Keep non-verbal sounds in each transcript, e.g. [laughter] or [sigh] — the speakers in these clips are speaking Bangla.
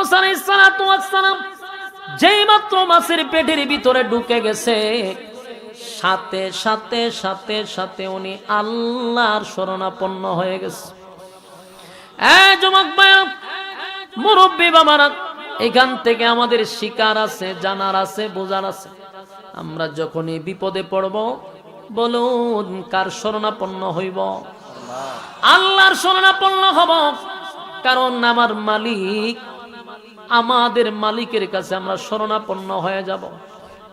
ইউনুস আলাইহিস সালাতু ওয়াস সালাম যেই মাত্র মাছের পেটের ভিতরে ঢুকে গেছে, সাথে সাথে সাথে সাথে উনি আল্লাহর শরণাপন্ন হয়ে গেছে। মুরব্বী বাবারা, এখান থেকে আমাদের শিকার আছে, জানার আছে, বোঝার আছে। আমরা যখনই বিপদে পড়ব, বলুন কার শরণাপন্ন হইব? আল্লাহর শরণাপন্ন হব, কারণ আমার মালিক আমাদের মালিকের কাছে আমরা শরণাপন্ন হয়ে যাব।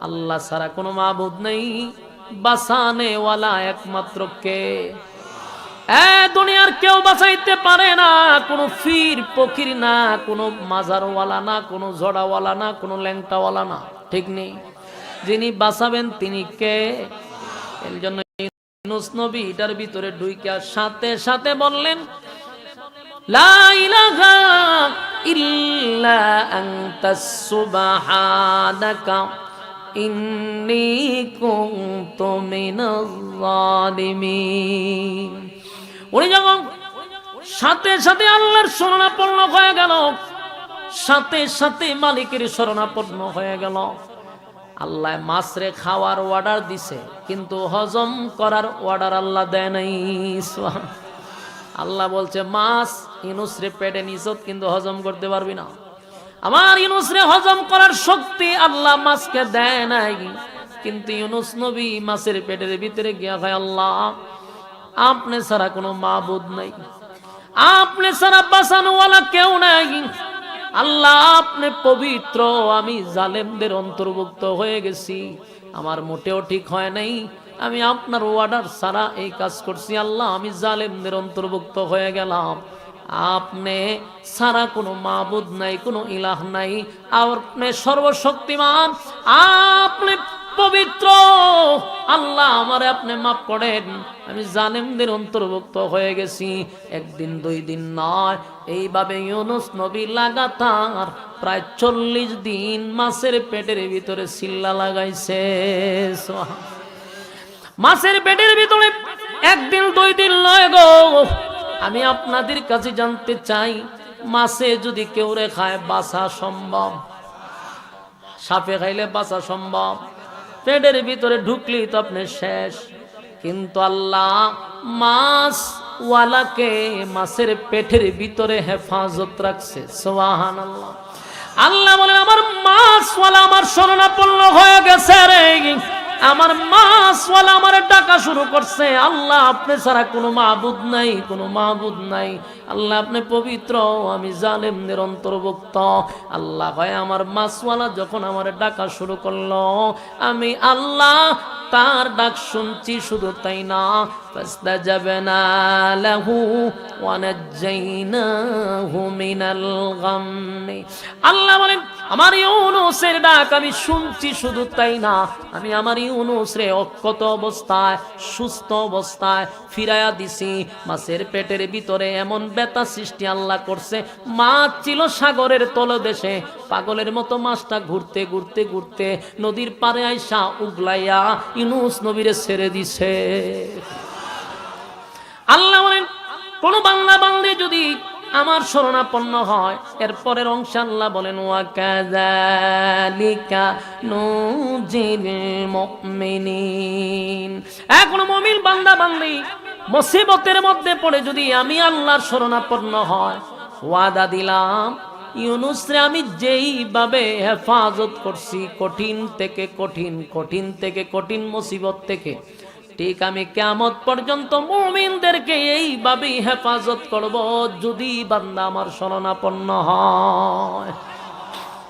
আল্লাহ ছাড়া কোনো মাবুদ নেই। বাসানে ওয়ালা একমাত্র কে? দুনিয়ার কেউ বাঁচাইতে পারে না। কোনো ফির ফকির না, কোনো মাজারওয়ালা না, কোনো জড়াওয়ালা না, কোনো ল্যাংটাওয়ালা না। ঠিক নেই। যিনি বাঁচাবেন তিনি কে? এর জন্য নবী এটার ভিতরে ঢুইকা সাথে সাথে বললেন উনি যখন সাথে সাথে আল্লাহর শরণাপন্ন হয়ে গেল, সাথে সাথে মালিকের শরণাপন্ন হয়ে গেল, আল্লাহ মাছরে খাওয়ার অর্ডার দিছে, কিন্তু হজম করার অর্ডার আল্লাহ দেয় নাই। আল্লাহ বলছে, মাছ ইনুসরে পেটে নিছত কিন্তু হজম করতে পারবি না। আমার ইনুসরে হজম করার শক্তি আল্লাহ মাছকে দেয় নাই। কিন্তু ইউনুস নবী মাছের পেটের ভিতরে গিয়া হয় আল্লাহ, আপনি ছাড়া কোনো মাবুদ নাই। আপনি ছাড়া বাঁচানোওয়ালা কেউ নাই। আল্লাহ, আপনি পবিত্র। আমি জালেমদের অন্তর্ভুক্ত হয়ে গেছি। আমার মোটেও ঠিক হয় নাই। আমি আপনার ওয়ার্ডার ছাড়া এই কাজ করছি। আল্লাহ, আমি জালেমদের অন্তর্ভুক্ত হয়ে গেলাম। আপনি সারা কোনো মাবুদ নাই, কোনো ইলাহ নাই। আপনি সর্বশক্তিমান, আপনি পবিত্র। আল্লাহ, আমারে আপনি মাফ করেন। আমি জালেমদের অন্তর্ভুক্ত হয়ে গেছি। একদিন, দুই দিন নয়, এইভাবে ইউনুস নবী লাগাতার প্রায় চল্লিশ দিন মাছের পেটের ভিতরে সিল্লা লাগাইছে। সোহা। মাছের পেটের ভিতরে একদিন দুই দিন নয় গো। আমি আপনাদের কাছে জানতে চাই, মাছে যদি কেউ রে খায় বাসা সম্ভব? সাপে খাইলে বাঁচা সম্ভব? পেটের ভিতরে ঢুকলি তো আপনি শেষ। কিন্তু আল্লাহ মাছ ওয়ালাকে মাছের পেটের ভিতরে হেফাজত রাখছে। সোহান আল্লাহ আল্লাহ বলেন, আমার মাছওয়ালা আমার শরণাপন্ন হয়ে গেছে রে। আমার মাছওয়ালা আমার ডাকা শুরু করছে। আল্লাহ আপনি ছাড়া কোনো মাহবুদ নাই, কোনো মাহবুদ নাই। আল্লাহ আপনি পবিত্র, আমি জালেমদের অন্তর্ভুক্ত আল্লাহ ভাই, আমার মাছওয়ালা যখন আমার ডাকা শুরু করল, আমি আল্লাহ তার ডাক শুনছি, শুধু তাই না। ফাস্তা যাবে না লাহু মিনাল আল্লাহ বলেন, আমার ইউনুসের ডাক আমি শুনছি, শুধু তাই না। আমি আমার ইউনুসরে অক্ষত অবস্থায়, সুস্থ অবস্থায় ফিরাইয়া দিছি। মাছের পেটের ভিতরে এমন ব্যথা সৃষ্টি আল্লাহ করছে। মাছ ছিল সাগরের তলদেশে। পাগলের মতো মাছটা ঘুরতে ঘুরতে ঘুরতে নদীর পারে আইসা উগলাইয়া ইউনুস নবীরে ছেড়ে দিছে। আল্লাহ বলেন, কোন বাংলা বাংলি যদি আমার শরণাপন্ন হয় এরপরের অংশ আল্লাহ বলেন ওয়াকাযালিকা নুজিল মুমিনিন। এখন মুমিন বান্দা বান্দি মুসিবতের মধ্যে পড়ে যদি আমি আল্লাহর শরণাপন্ন হয়, ওয়াদা দিলাম ইউনুসরে আমি যেইভাবে হেফাজত করছি, কঠিন থেকে কঠিন কঠিন থেকে কঠিন মুসিবত থেকে, ঠিক আমি কেমত পর্যন্ত মুমিনদেরকে এইভাবেই হেফাজত করব, যদি বান্দা আমার শরণাপন্ন হয়।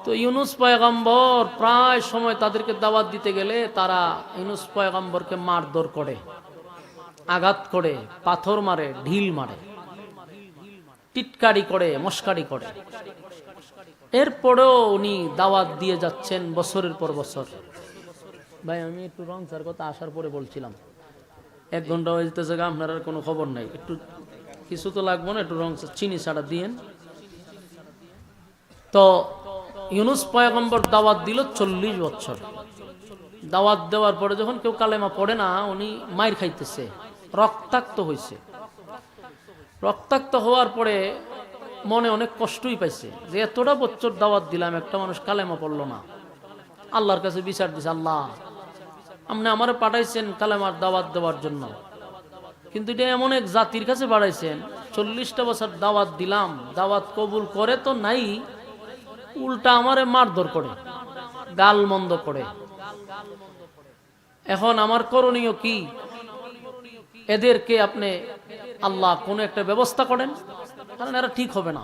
তো ইউনুস পয়গম্বর প্রায় সময় তাদেরকে দাওয়াত দিতে গেলে তারা ইউনুস পয়গম্বরকে মারধর করে, আঘাত করে, পাথর মারে, ঢিল মারে, টিটকারি করে, মস্কারি করে। এরপরেও উনি দাওয়াত দিয়ে যাচ্ছেন বছরের পর বছর। ভাই আমি একটু রং স্যার কথা আসার পরে বলছিলাম। এক ঘণ্টা হয়ে যেতেছে আপনার আর কোনো খবর নাই। একটু কিছু তো লাগবো না একটু রং চিনি ছাড়া দিয়েন। তো ইউনুস পয়গম্বর দাওয়াত দিল চল্লিশ বছর। দাওয়াত দেওয়ার পরে যখন কেউ কালেমা পড়ে না উনি মায়ের খাইতেছে রক্তাক্ত হয়েছে রক্তাক্ত হওয়ার পরে মনে অনেক কষ্টই পাইছে। যে এতটা বছর দাওয়াত দিলাম, একটা মানুষ কালেমা পড়ল না। আল্লাহর কাছে বিচার দিছে, আল্লাহ, আপনি আমারে পাঠাইছেন কালেমার দাওয়াত দেওয়ার জন্য। কিন্তু এটা এমন এক জাতির কাছে বাড়াইছেন, চল্লিশটা বছর দাওয়াত দিলাম, দাওয়াত কবুল করে তো নাই, উল্টা আমারে মারধর করে, গাল মন্দ করে। এখন আমার করণীয় কি? এদেরকে আপনি আল্লাহ কোনো একটা ব্যবস্থা করেন। কারণ এরা ঠিক হবে না।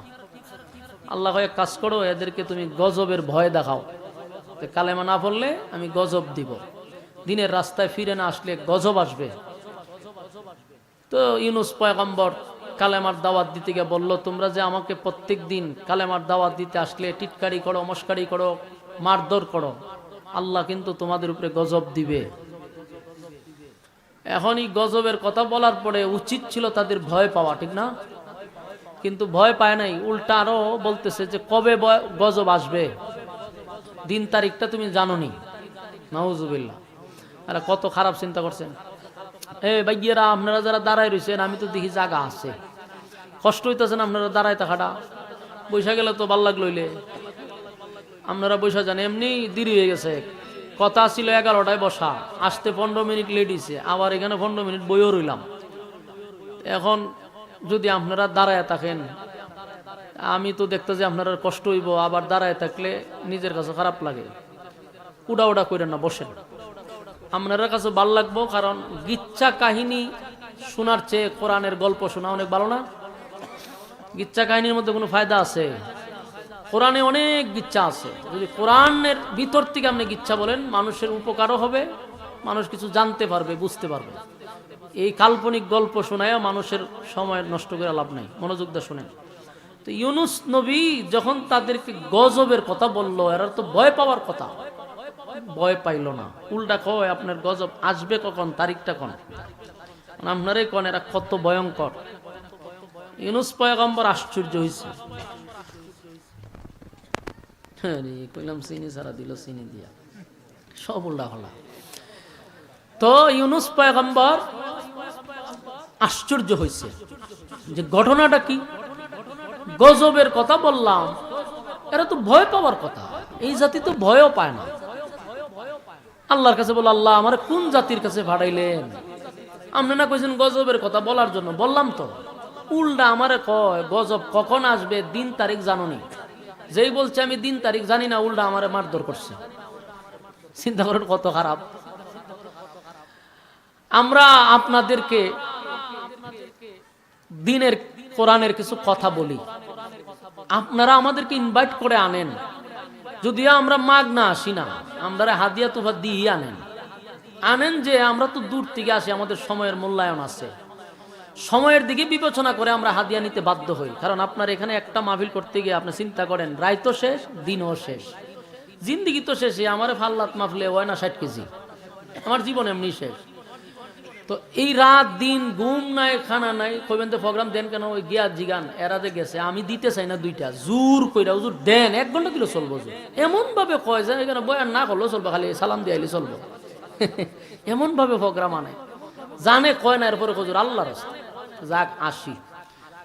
আল্লাহ এক কাজ করো, এদেরকে তুমি গজবের ভয় দেখাও। তো কালেমা না পড়লে আমি গজব দিব। দিনের রাস্তায় ফিরে না আসলে গজব আসবে। তো ইউনুস পয়গম্বর কালেমার দাওয়াত দিতে গিয়ে বলল, তোমরা যে আমাকে প্রত্যেক দিন কালেমার দাওয়াত দিতে আসলে, টিটকারি করো, মস্কারি করো, মারধর করো, আল্লাহ কিন্তু তোমাদের উপরে গজব দিবে। এখন এই গজবের কথা বলার পরে উচিত ছিল তাদের ভয় পাওয়া, ঠিক না? কিন্তু ভয় পায় নাই, উল্টা আরও বলতেছে যে কবে গজব আসবে? দিন তারিখটা তুমি জানো নি আরে কত খারাপ চিন্তা করছেন। এ ভাইয়েরা, আপনারা যারা দাঁড়ায় রয়েছেন, আমি তো দেখি জায়গা আছে। কষ্ট হইতেছেন আপনারা দাঁড়ায় থাকাটা? বৈশা গেলে তো ভালো লাগলইলে আপনারা বৈশা যান, এমনি দেরি হয়ে গেছে। কথা ছিল এগারোটায় বসা। আসতে পনেরো মিনিট হয়েছে আবার এখানে পনেরো মিনিট বইও রইলাম। এখন যদি আপনারা দাঁড়ায় থাকেন, আমি তো দেখতে যে আপনারা কষ্ট হইব, আবার দাঁড়ায় থাকলে নিজের কাছে খারাপ লাগে। উড়া উড়া করেন না, বসেন। আপনারা কাছে ভালো লাগবো, কারণ গিচ্ছা কাহিনী শোনার চেয়ে কোরআনের গল্প শোনা অনেক ভালো না? গিচ্ছা কাহিনীর মধ্যে কোনো ফায়দা আছে? কোরআনে অনেক গিচ্ছা আছে। যদি কোরআনের ভিতর থেকে আপনি গিচ্ছা বলেন, মানুষের উপকারও হবে, মানুষ কিছু জানতে পারবে, বুঝতে পারবে। এই কাল্পনিক গল্প শোনায় মানুষের সময় নষ্ট করে লাভ নাই। মনোযোগ দিয়ে শোনেন। তো ইউনুস নবী যখন তাদেরকে গজবের কথা বলল এরা তো ভয় পাওয়ার কথা। ভয় পাইল না। উল্টা কয়, আপনার গজব আসবে কখন? তারিখটা কোন আপনারই কোন, এরা কত ভয়ঙ্কর। ইউনুস পয়গম্বর আশ্চর্য হয়েছে হ্যাঁ সব উল্টা হলা। তো ইউনুস পয়গম্বর আশ্চর্য হয়েছে যে ঘটনাটা কি? গজবের কথা বললাম, এরা তো ভয় পাওয়ার কথা। এই জাতি তো ভয়ও পায় না। আল্লাহর কাছে বলো, আল্লাহ, আমার কোন জাতির কাছে ভাড়াইলেন? আপনি না কইছেন গজবের কথা বলার জন্য, বললাম তো। উল্টা আমারে কয়, গজব কখন আসবে, দিন, তারিখ জানুনি যেই বলছে, আমি দিন, তারিখ জানি না, উল্টা আমারে মারধর করছে। চিন্তা করেন কত খারাপ। আমরা আপনাদেরকে দিনের কোরআনের কিছু কথা বলি। আপনারা আমাদেরকে ইনভাইট করে আনেন। যদিও আমরা মাগ না আসি না, আমরা হাদিয়া তুফা দিয়ে আনেন। আনেন যে আমরা তো দূর থেকে আসি, আমাদের সময়ের মূল্যায়ন আছে। সময়ের দিকে বিবেচনা করে আমরা হাদিয়া নিতে বাধ্য হই। কারণ আপনার এখানে একটা মাহফিল করতে গিয়ে আপনি চিন্তা করেন, রায় তো শেষ, দিনও শেষ। জিন্দিগি তো শেষে আমার ফাল্লাত মাফলে হয় না ষাট কেজি। আমার জীবন এমনি শেষ। তো এই রাত, দিন, ঘুম নাই, খানা নাই, কইবেন তো প্রোগ্রাম দেন কেন? ওই গিয়া জিগান এরাতে গেছে, আমি দিতে চাই না দুইটা, জোর কইরা হুজুর দেন, এক ঘণ্টা দিলে চলবো। এমন ভাবে কয় যে এখানে বয়ান না করলেও চলবো, খালি সালাম দিয়ে আইলে চলবো। [laughs] এমন ভাবে প্রোগ্রাম আনে। জানে, কয় না, এরপরে হুজুর আল্লাহ রাস্তা। যাক, আসি।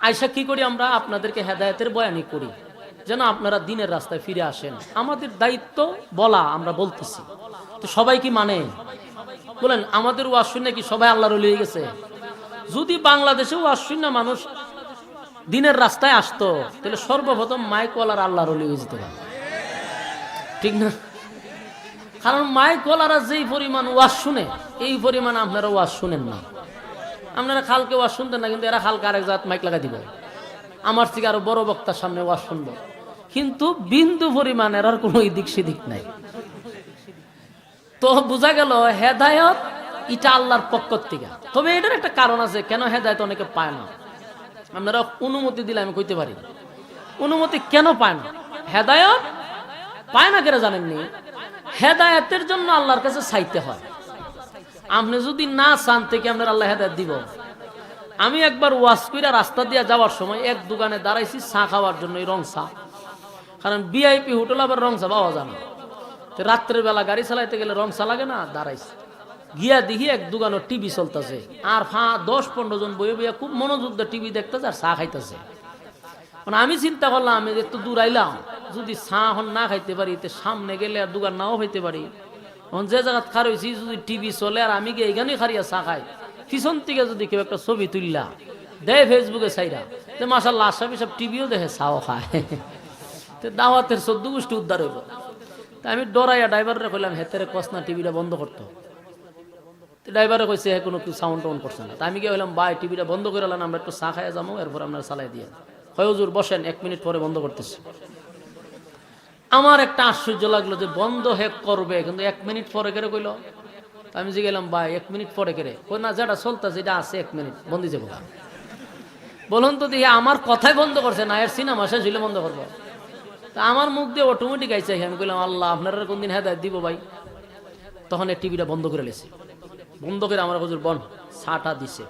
আইসা কি করি আমরা? আপনাদেরকে হেদায়েতের বয়ানি করি। যেন আপনারা দিনের রাস্তায় ফিরে আসেন। আমাদের দায়িত্ব বলা, আমরা বলতেছি। তো সবাই কি মানে? বলেন, আমাদের ওয়াজ শুনে কি সবাই আল্লাহর হয়ে গেছে? যদি বাংলাদেশে ওয়াজ শুনে মানুষ দিনের রাস্তায় আসতো, তাহলে সর্বপ্রথম মাইকওয়ালার আল্লাহর হয়ে যেতে পারে। ঠিক না? কারণ মাইকওয়ালারা যেই পরিমাণ ওয়াজ শুনে, এই পরিমাণ আপনারা ওয়াজ শুনেন না। আপনারা খালকে ওয়াজ শুনতেন না, কিন্তু এরা খালকে আরেক জাত মাইক লাগা দিব। আমার থেকে আরও বড় বক্তার সামনে ওয়াজ শুনব। কিন্তু বিন্দু পরিমাণ এরার কোনো এদিক সেদিক নাই। তো বোঝা গেল হেদায়ত এটা আল্লাহর পক্ষ থেকে। তবে এটার একটা কারণ আছে, কেন হেদায়ত অনেকে পায় না? আপনারা অনুমতি দিলে আমি কইতে পারি। অনুমতি কেন পায় না? হেদায়ত পায় না কেন জানেননি? হেদায়তের জন্য আল্লাহর কাছে চাইতে হয়। আপনি যদি না চান থেকে আপনার আল্লাহ হেদায়ত দিব? আমি একবার ওয়াশ কইরা রাস্তা দিয়ে যাওয়ার সময় এক দোকানে দাঁড়াইছি চা খাওয়ার জন্য এই রং চা। কারণ বিআইপি হোটেল আবার রং চা পাওয়া যায় না। রাত্রের বেলা গাড়ি চালাইতে গেলে রং চা লাগে না, দাঁড়াইছে। গিয়া দেখি এক দোকানে টিভি চলতেছে। আর ফা, দশ পনেরো জন বইয়ে বইয়া খুব মনোযোগ দিয়ে টিভি দেখতেছে আর চা খাইতেছে। মানে আমি চিন্তা করলাম আমি একটু দূর আইলাম যদি চা হন না খাইতে পারি, তো সামনে গেলে আর দুগার নাও খাইতে পারি। এখন যে জায়গা খার হয়েছি যদি টিভি চলে আর আমি গিয়ে এইখানে খারিয়া চা খাই, পিছন থেকে যদি কেউ একটা ছবি তুললা দেয় ফেসবুকে চাইরা যে মাসাল্লাহ আশাবি সব টিভিও দেখে চাও খায়। [laughs] তো দাওয়াতের চোদ্দ গোষ্ঠী উদ্ধার হইব। তা আমি ডরাইয়া ড্রাইভারে কইলাম হেতেরে কসনা টিভিটা বন্ধ করতো। ড্রাইভারে কইছে হ্যাঁ কোনো কিছু সাউন্ড অন করছে না। তা আমি গিয়ে বললাম ভাই, টিভিটা বন্ধ করে এলাম আমরা একটু চা খাইয়া যাব এরপর আপনার চালাই দিয়ে। হয় হুজুর, বসেন, এক মিনিট পরে বন্ধ করতেছি। আমার একটা আশ্চর্য লাগল যে, বন্ধ হেক করবে, কিন্তু এক মিনিট পরে কেড়ে কইল? আমি যে গেলাম, ভাই, এক মিনিট পরে কেড়ে কই, না, যেটা চলতেছে, এটা আছে, এক মিনিট, বন্ধ যাব বলুন তো দিয়ে আমার কথাই বন্ধ করছে না, এর সিনেমা শেষ হইলে বন্ধ করব? তা আমার মুখ দিয়ে অটোমেটিক আইসে আমি কইলাম, আল্লাহ, আপনারা কোন দিন হেদায়ত দিব ভাই? তখন এই টিভিটা বন্ধ করে লেছে। বন্ধ করে আমার হুজুর, বন, ছাটা দিছে।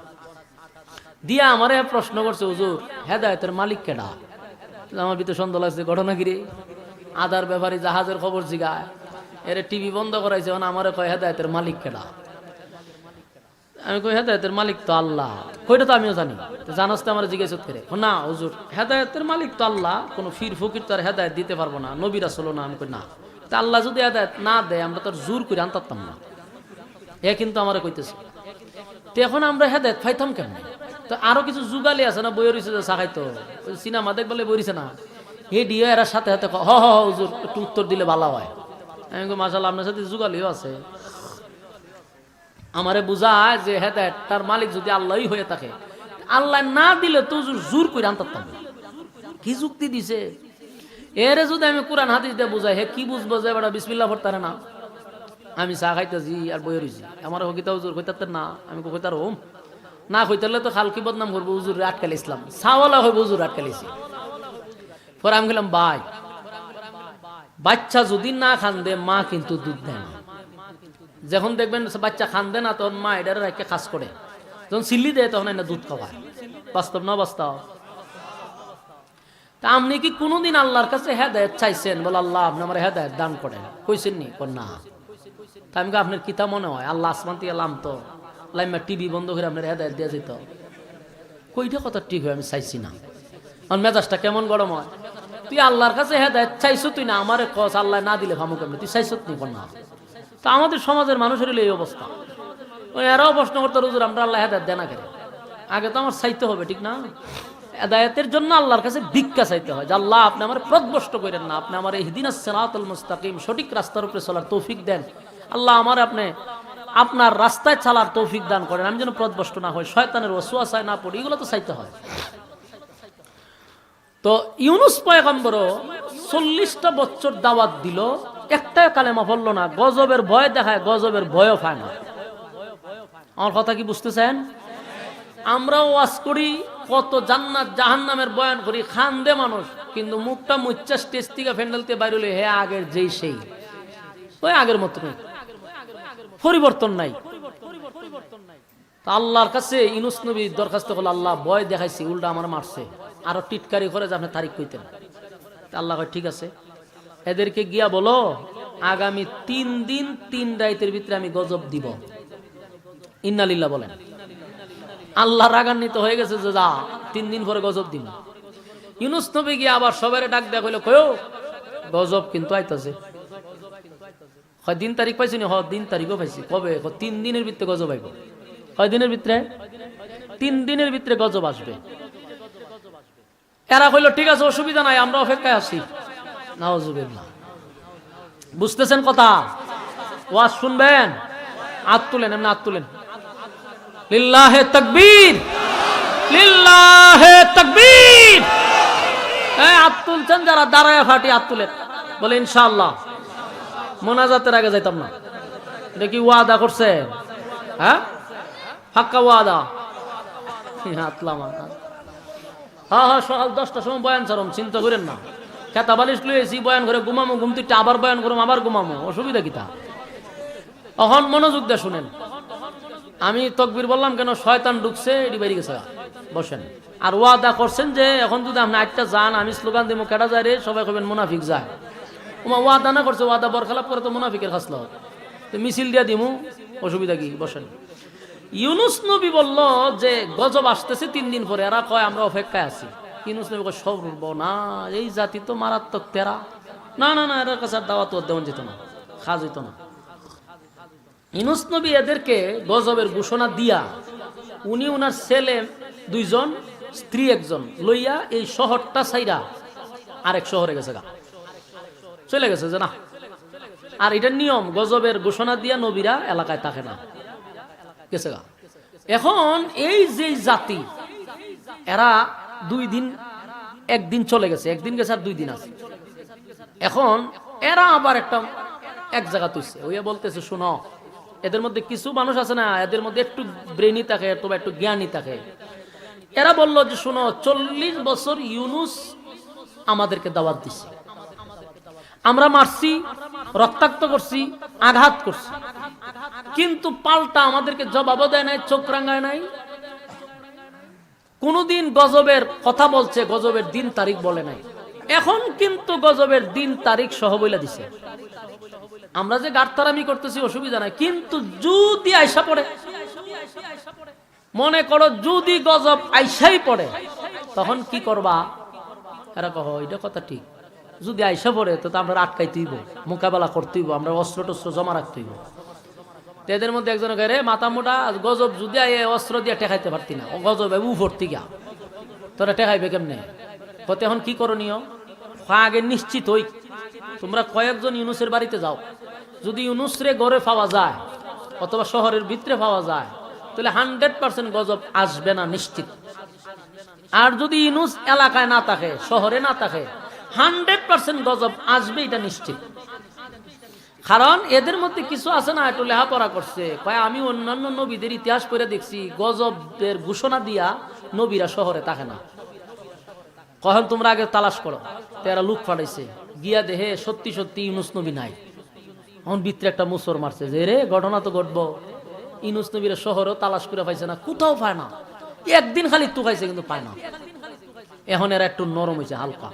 দিয়া আমারে প্রশ্ন করছে, হুজুর, হেদায়তের মালিক কেডা? আমার ভিতরে সন্দেহ লাগছে, ঘটনা কিরে আদার ব্যাপারে জাহাজের খবর জিগায়। এর টিভি বন্ধ করাইছে আমারে কয়, হেদায়তের মালিক কেডা? আমি কই, হেদায়তের মালিক তো আল্লাহ। কইটা তো আমিও জানি। তো জানাস তো আমার জিজ্ঞেস করে না, হুজুর, হেদায়তের মালিক তো আল্লাহ। কোনো ফির ফকির তো আর হেদায়ত দিতে পারব না। নবীরা চলো না। আমি কই, না। তা আল্লাহ যদি হেদায়ত না দেয়, আমরা তো জোর করে আনতাম না। এ কিন্তু আমার কইতেছে। তো এখন আমরা হেদায়ত ফাইতাম কেন তো আরও কিছু যুগালি আছে না বইয়ের রয়েছে সাখাইতো। সিনেমা দেখবলে বইছে না। হে দিয়ে এরা সাথে সাথে হ হ হুজুর, একটু উত্তর দিলে ভালো হয়। আমি মাশাআল্লাহ, আপনার সাথে যুগালিও আছে। আমারে বুঝায় যে হেদায়ত তার মালিক যদি আল্লাহই হয়ে থাকে, আল্লাহ না দিলে তো জোর করে আনতাম কি যুক্তি দিছে? এরে যদি আমি কোরআন, হাদিস দিয়ে বুঝাই হে কি বুঝব যে, বেটা, বিসমিল্লাহ পড়তারে না? আমি চা খাইতেছি আর বই রয়েছি আমার হকিতা হুজুর কইতাতে না? আমি কইতার? হোম না কইতালে তো খালকি বদনাম করব, হুজুর আটকাল ইসলাম। সাওয়ালা হইব, হুজুর আটকালিছি পরে আমি গেলাম বাই বাচ্চা যদি না খান দে, মা কিন্তু দুধ দেয় না। যখন দেখবেন বাচ্চা খান দে না, তখন মা এটার রাখে খাস করে। যখন সিল্লি দেয়, তখন এটা দুধ খাওয়ায়। বাস্তব না বাস্তব তা আপনি কি কোনোদিন আল্লাহর কাছে হেদায়ত চাইছেন? বলে, আল্লাহ, আপনি আমার হেদায়ত দান করেন। কইছেন নি? না। তা আমি আপনার কিতা মনে হয়? আল্লাহ আসমান থেকে তো। লাইমা টিভি বন্ধ করে আপনার হেদায়ত দেওয়া যেত। কইটা কথা ঠিক হয়, আমি চাইছি না। আমার মেজাজটা কেমন গরম হয়? তুই আল্লাহর কাছে হেদায়ত চাইছো তুই না? আমারে কস, আল্লাহ না দিলে ভামুক আমি তুই চাইছো কোন না। তা আমাদের সমাজের মানুষের এই অবস্থা। ওই এরাও প্রশ্ন করতে রুজুর আমরা আল্লাহ হেদায়ত দেয় না কেন আগে তো আমার চাইতে হবে, ঠিক না? হেদায়তের জন্য আল্লাহর কাছে ভিক্ষা চাইতে হয়, যে আল্লাহ আপনি আমার প্রদবষ্ট করেন না, আপনি আমার এই দিনা সেরাতুল মুস্তাকিম সঠিক রাস্তার উপরে চলার তৌফিক দেন। আল্লাহ আমার আপনি আপনার রাস্তায় চালার তৌফিক দান করেন, আমি যেন প্রদবষ্ট না হয় শয়তানের ওসুয়াশায় না পড়ি, এগুলো তো চাইতে হয়। তো ইউনুস পয়গম্বরও চল্লিশটা বছর দাওয়াত দিল একটাই কালেমা পড়ল না, গজবের ভয় দেখায়, গজবের ভয়ও পায় না। আমার কথা কি বুঝতেছেন? আমরাও ওয়াজ করি, কত জান্নাত জাহান্নামের বয়ান করি খান দে মানুষ, কিন্তু মুখটা মুচ্চা স্টেজ থেকে ফ্যান্ডেলতে বাইরে হে, আগের যেই সেই। ওই আগের মতো নেই। পরিবর্তন নাই। আল্লাহর কাছে ইনুস নবী দরখাস্ত করল, আল্লাহ ভয় দেখাইছি, উল্টা আমার মারছে। আরও টিটকারি করে যে আপনি তারিখ কইতেন। আল্লাহ ঠিক আছে। এদেরকে গিয়া বলো, আগামী তিন দিন, তিন রাইতের ভিতরে আমি গজব দিব। ইন্নালিল্লাহ বলেন। আল্লাহ রাগান্বিত হয়ে গেছে যে যা, তিন দিন পরে গজব দিন ইউনুস নবী গিয়ে আবার সবাই ডাক দেয়া কয়ো, গজব কিন্তু আইতাছে। হয় দিন তারিখ পাইছি হ দিন তারিখও পাইছি। কবে? তিন দিনের ভিতরে গজব আইব। কয় দিনের ভিতরে? তিন দিনের ভিতরে গজব আসবে। এরা কইলো, ঠিক আছে, অসুবিধা নাই, আমরা অপেক্ষায় আছি। নাওজুবিল্লাহ বুঝতেছেন কথা? ওয়াজ শুনবেন? হাত তুলেন, এমনি হাত তুলেন। লিল্লাহে তাকবীর! লিল্লাহে তাকবীর! হ্যাঁ হাত তুলছেন যারা, দাঁড়ায় ফাটি হাত তুলেন। বলে, ইনশাআল্লাহ। মোনাজাতের আগে যাইতাম না। এটা কি ওয়াদা করছে। হ্যাঁ? ফাক্কা ওয়াদা। হাতলাম হ্যাঁ হ্যাঁ সকাল দশটার সময় বয়ান ছাড়ম চিন্তা করেন না। খেতা বালিশ বয়ান করে, ঘুমামো ঘুমতে আবার বয়ান করুম, আবার ঘুমামো, অসুবিধা কিতা এখন মনোযোগ দিয়ে শুনেন। আমি তকবির বললাম, কেন শয়তান ঢুকছে, এটি বেরিয়ে গেছে। বসেন। আর ওয়াদা করছেন যে, এখন যদি আপনি একটা যান, আমি স্লোগান দিব কেটা যায় রে? সবাই কবেন মুনাফিক যায়। ওমা ওয়াদা না করছে, ওয়াদা বরখালাপ করে তো মুনাফিকের খাসল। তো মিছিল দিয়া দিমু, অসুবিধা কি? বসেন। ইউনুস নবী বলল যে, গজব আসতেছে তিন দিন পরে। এরা কয়, আমরা অপেক্ষায় আছি। ইউনুস না, এই জাতি তো মারাত্মক না না না এর কাছে দাওয়াত দেওয়া যেত না খাওয়া যেত না। ইনুস নবী এদেরকে গজবের ঘোষণা দিয়া উনি উনার ছেলে, দুইজন, স্ত্রী একজন লইয়া এই শহরটা সাইরা আরেক শহরে গেছে গা। চলে গেছে যে না। আর এটা নিয়ম, গজবের ঘোষণা দিয়া নবীরা এলাকায় থাকে না। গেছে গা। এখন এই যে জাতি, এরা দুই দিন, একদিন চলে গেছে। একদিন গেছে আর দুই দিন আছে। এখন এরা আবার একটা, এক জায়গা তুইছে ওইয়া বলতেছে, শোনো, এদের মধ্যে কিছু মানুষ আছে না, এদের মধ্যে একটু ব্রেনি থাকে, অথবা একটু জ্ঞানী থাকে। এরা বলল যে, শোনো, চল্লিশ বছর ইউনুস আমাদেরকে দাওয়াত দিছে। আমরা মারছি, রক্তাক্ত করছি, আঘাত করছি। কিন্তু পাল্টা আমাদেরকে জবাবও দেয় নাই, চোখ রাঙায় নাই কোনদিন গজবের কথা বলছে, গজবের দিন তারিখ বলে নাই। এখন কিন্তু গজবের দিন তারিখ সহ বইলা দিছে। আমরা যে গাড়তারামি করতেছি, অসুবিধা নাই। কিন্তু যদি আইসা পড়ে, মনে করো যদি গজব আইসাই পড়ে, তখন কি করবা? এরা কহ, এটা কথা ঠিক। যদি আইসা পড়ে, তো আমরা আটকাইতেইব, মোকাবেলা করতেইব, আমরা অস্ত্র টস্ত্র জমা রাখতেইব। এদের মধ্যে একজন রে মাথা মোটা গজব যদি অস্ত্র দিয়ে টেকাইতে পারতি না। গজব, উ ভর্তি গা তোরা টেকাইবে কেমনে? কত এখন কি করণীয়? আগে নিশ্চিত হই। তোমরা কয়েকজন ইউনুসের বাড়িতে যাও। যদি ইউনুসরে গড়ে পাওয়া যায়, অথবা শহরের ভিতরে পাওয়া যায়, তাহলে হান্ড্রেড পার্সেন্ট গজব আসবে না নিশ্চিত। আর যদি ইউনুস এলাকায় না থাকে, শহরে না থাকে, হান্ড্রেড পার্সেন্ট গজব আসবে এটা নিশ্চিত। কারণ এদের মধ্যে কিছু আছে না, একটু লেখাপড়া করছে। কয়, আমি অন্যান্য নবীদের ইতিহাস করে দেখছি গজবের ঘোষণা দিয়া নবীরা শহরে থাকে না। কখন তোমরা আগে তালাশ করো, তেরা লুক ফাটাইছে। গিয়া দেহে সত্যি সত্যি ইউনুস নবী নাই। এখন ভিতরে একটা মুসর মারছে যে রে ঘটনা তো ঘটবো। ইউনুস নবীর শহরেও তালাশ করে পাইছে না, কোথাও পায় না। একদিন খালি টুকাইছে কিন্তু পায় না। এখন এরা একটু নরম হয়েছে হালকা।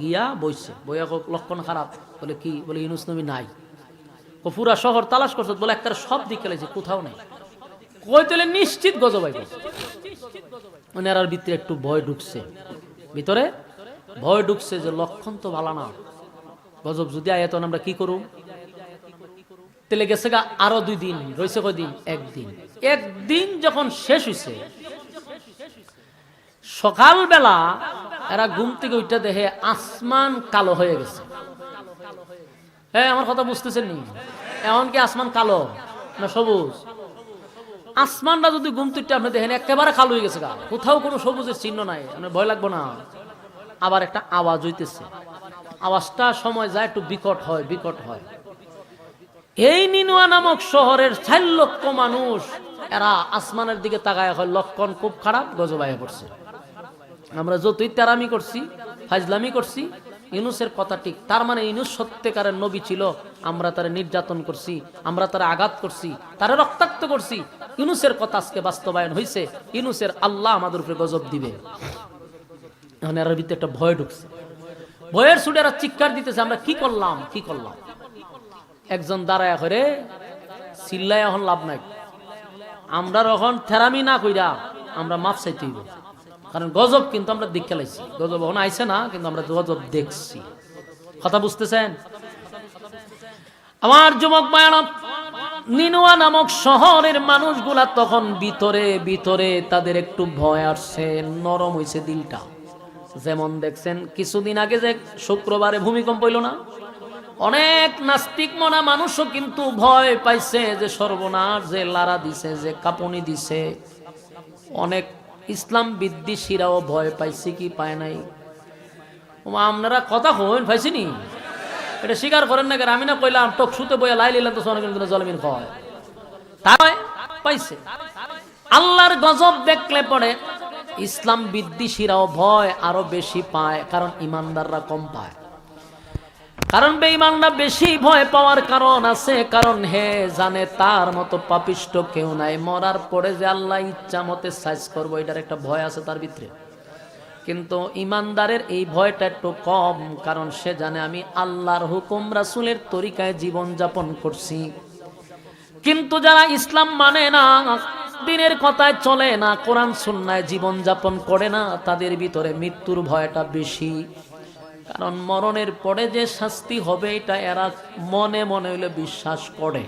গিয়া বইছে, বইয়া লক্ষণ খারাপ। বলে কি? বলে, ইউনুস নবী নাই। ও পুরা শহর তালাশ করছে, বলে একটা সব দিক খেলেছে, কোথাও নাই। কই তোলে নিশ্চিত গজবাই মানে এরার ভিতরে একটু ভয় ঢুকছে। ভিতরে ভয় ঢুকছে যে লক্ষণ তো ভালো না। গজব যদি আয়, তখন আমরা কি করুম? তেলে গেছে গা, আরও দুই দিন রয়েছে কদিন একদিন। একদিন যখন শেষ হয়েছে সকালবেলা এরা ঘুম থেকে উঠতে দেখে আসমান কালো হয়ে গেছে। হ্যাঁ আমার কথা বুঝতেছেন নি? এমন কি আসমান কালো না সবুজ? আসমানটা যদি তুইতে আপনি দেখেন, একেবারে কালো হয়ে গেছে গা। কোথাও কোনো সবুজের চিহ্ন নাই, আপনার ভয় লাগবো না। আবার একটা আওয়াজ হইতেছে। আওয়াজটা সময় যায় একটু বিকট হয় বিকট হয়। এই নিনুয়া নামক শহরের চার লক্ষ মানুষ, এরা আসমানের দিকে তাকায় হয়, লক্ষণ খুব খারাপ, গজবায় পড়ছে। আমরা যতই তেরামি করছি, ফাজলামি করছি ইনুসের কথা ঠিক। তার মানে ইনুস সত্যিকারের নবী ছিল। আমরা তারা নির্যাতন করছি, আমরা তারা আঘাত করছি, তারা রক্তাক্ত করছি। ইনুসের কথা আজকে বাস্তবায়ন হয়েছে ইনুসের আল্লাহ আমাদের উপরে গজব দিবে। এখন একটা ভয় ঢুকছে। ভয়ের সুটে এরা চিৎকার দিতেছে, আমরা কি করলাম? কি করলাম? একজন দাঁড়ায় করে চিল্লাই এখন লাভ নাই। আমরা যখন থেরামি না কইরা আমরা মাপ চাইতে হইব। কারণ গজব কিন্তু আমরা দেখ খেলাইছি গজব এখন আইসে না, কিন্তু আমরা গজব দেখছি। কথা বুঝতেছেন? আমার যুবক মায়ানব, নিনুয়া নামক শহরের মানুষগুলা তখন ভিতরে ভিতরে তাদের একটু ভয় আসছে, নরম হইছে দিলটা। যেমন দেখছেন, কিছুদিন আগে যে শুক্রবারে ভূমিকম্প হইল না, অনেক নাস্তিক মনা মানুষও কিন্তু ভয় পাইছে যে সর্বনাশ, যে লারা দিছে, যে কাপনি দিছে। অনেক ইসলাম বিদ্বেষীরাও ভয় পাইছে কি পায় নাই? আপনারা কথা হইন পাইছিনি এটা স্বীকার করেন না? আমি না কইলাম, টক শুতে বইয়া লাই লিলাম তো সোনা জলমিন তাই পাইছে। আল্লাহর গজব দেখলে পরে ইসলাম বিদ্বেষীরাও ভয় আরও বেশি পায়, কারণ ইমানদাররা কম পায়। কারণ বেঈমানরা বেশি ভয় পাওয়ার কারণ আছে, কারণ হে জানে তার মতো পাপিষ্ট কেউ নাই। মরার পরে যে আল্লাহ ইচ্ছা মতে সাইজ করব, এটার একটা ভয় আছে তার ভিতরে। কিন্তু ইমানদারের এই ভয়টা একটু কম, কারণ সে জানে আমি আল্লাহর হুকুম রাসুলের তরিকায় জীবন যাপন করছি। কিন্তু যারা ইসলাম মানে না, দিনের কথায় চলে না, কোরআন, সুন্নায় জীবন যাপন করে না, তাদের ভিতরে মৃত্যুর ভয়টা বেশি। কারণ মরণের পরে যে শাস্তি হবে, এটা এরা মনে মনে হইলে বিশ্বাস করে।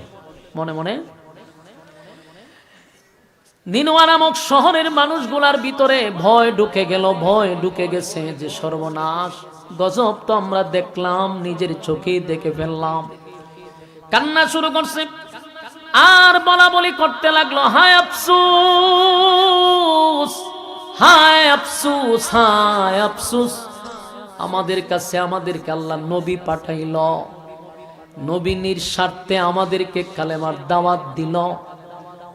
মনে মনে? নিনোয়া নামক শহরের মানুষগুলার ভিতরে ভয় ঢুকে গেল, ভয় ঢুকে গেছে যে সর্বনাশ। গজব তো আমরা দেখলাম, নিজের চোখে দেখে ফেললাম। কান্না শুরু করছে। আর বলা বলি করতে লাগল, হায় আফসুস হায় আফসুস হায় আফসুস। আমাদের কাছে আমাদেরকে আল্লাহ নবী পাঠাইল। নবী স্বার্থে আমাদেরকে কালেমার দাওয়াত দিল।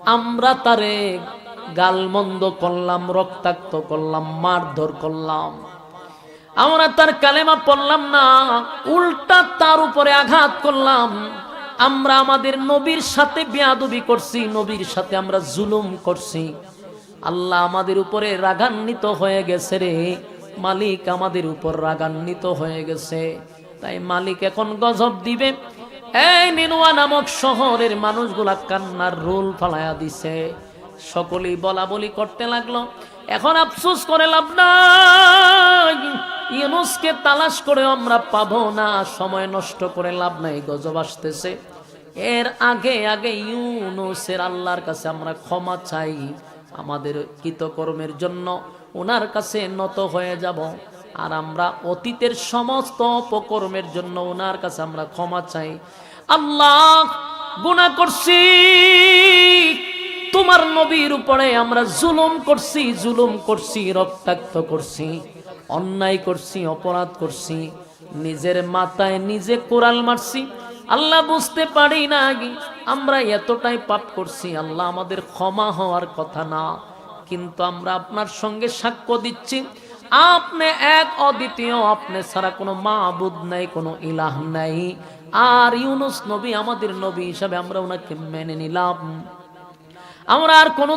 আমরা তারে গালমন্দ করলাম, রক্তাক্ত করলাম, মারধর করলাম। আমরা তার কালেমা পড়লাম না, উল্টা তার উপরে আঘাত করলাম। আমরা আমাদের নবীর সাথে বেয়াদবি করছি, নবীর সাথে আমরা জুলুম করছি। আল্লাহ আমাদের উপরে রাগান্বিত হয়ে গেছে রে। মালিক আমাদের উপর রাগান্বিত হয়ে গেছে। তাই মালিক এখন গজব দিবে। এই নিনুয়া নামক শহরের মানুষগুলা কান্নার রোল ফালায়া দিছে। সকলেই বলা বলি করতে লাগল। এখন আফসোস করে লাভ নাই। ইউনুসকে তালাশ করে আমরা পাবো না। সময় নষ্ট করে লাভ নাই, গজব আসতেছে। এর আগে আগে ইউনুসের আল্লাহর কাছে আমরা ক্ষমা চাই। আমাদের কৃতকর্মের জন্য ওনার কাছে নত হয়ে যাব। আর আমরা অতীতের সমস্ত অপকর্মের জন্য ওনার কাছে আমরা ক্ষমা চাই। আল্লাহ গুণা করছি। তোমার নবীর উপরে আমরা জুলুম করছি জুলুম করছি, রক্তাক্ত করছি, অন্যায় করছি, অপরাধ করছি। নিজের মাথায় নিজে কোরাল মারছি। আল্লাহ বুঝতে পারি না আমরা এতটাই পাপ করছি, আল্লাহ আমাদের ক্ষমা হওয়ার কথা না। কিন্তু আমরা আপনার সঙ্গে সাক্ষ্য দিচ্ছি, আপনি এক অদ্বিতীয়, আপনি ছাড়া কোনো মাহবুদ নাই, কোনো ইলাহ নাই। আর ইউনুস নবী, আমাদের নবী হিসাবে আমরা ওনাকে মেনে নিলাম। আমরা আর কোনো